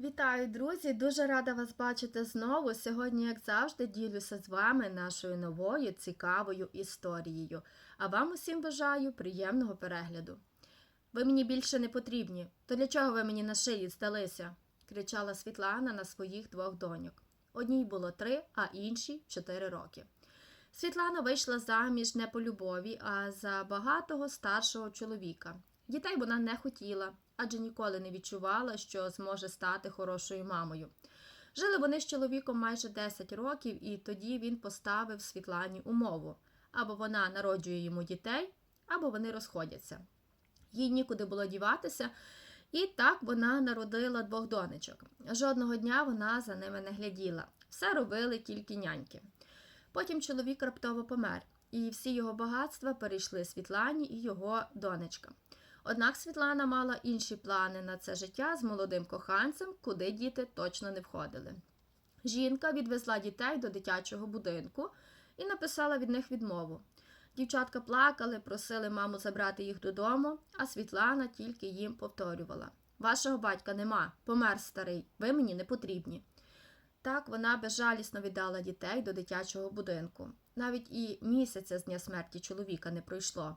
Вітаю, друзі! Дуже рада вас бачити знову. Сьогодні, як завжди, ділюся з вами нашою новою цікавою історією. А вам усім бажаю приємного перегляду. Ви мені більше не потрібні. То для чого ви мені на шиї здалися? кричала Світлана на своїх двох доньок. Одній було три, а іншій чотири роки. Світлана вийшла заміж не по любові, а за багатого старшого чоловіка. Дітей вона не хотіла, адже ніколи не відчувала, що зможе стати хорошою мамою. Жили вони з чоловіком майже 10 років, і тоді він поставив Світлані умову або вона народжує йому дітей, або вони розходяться. Їй нікуди було діватися, і так вона народила двох донечок. Жодного дня вона за ними не гляділа. Все робили тільки няньки. Потім чоловік раптово помер, і всі його багатства перейшли Світлані і його донечкам. Однак Світлана мала інші плани на це життя з молодим коханцем, куди діти точно не входили. Жінка відвезла дітей до дитячого будинку і написала від них відмову. Дівчатка плакали, просили маму забрати їх додому, а Світлана тільки їм повторювала: Вашого батька нема, помер старий, ви мені не потрібні. Так вона безжалісно віддала дітей до дитячого будинку. Навіть і місяця з дня смерті чоловіка не пройшло.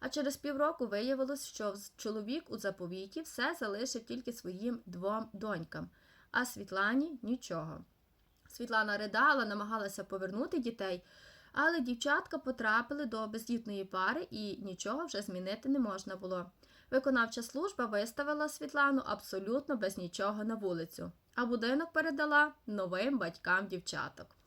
А через півроку виявилось, що чоловік у заповіті все залишив тільки своїм двом донькам, а Світлані нічого. Світлана ридала, намагалася повернути дітей, але дівчатка потрапили до бездітної пари і нічого вже змінити не можна було. Виконавча служба виставила Світлану абсолютно без нічого на вулицю, а будинок передала новим батькам дівчаток.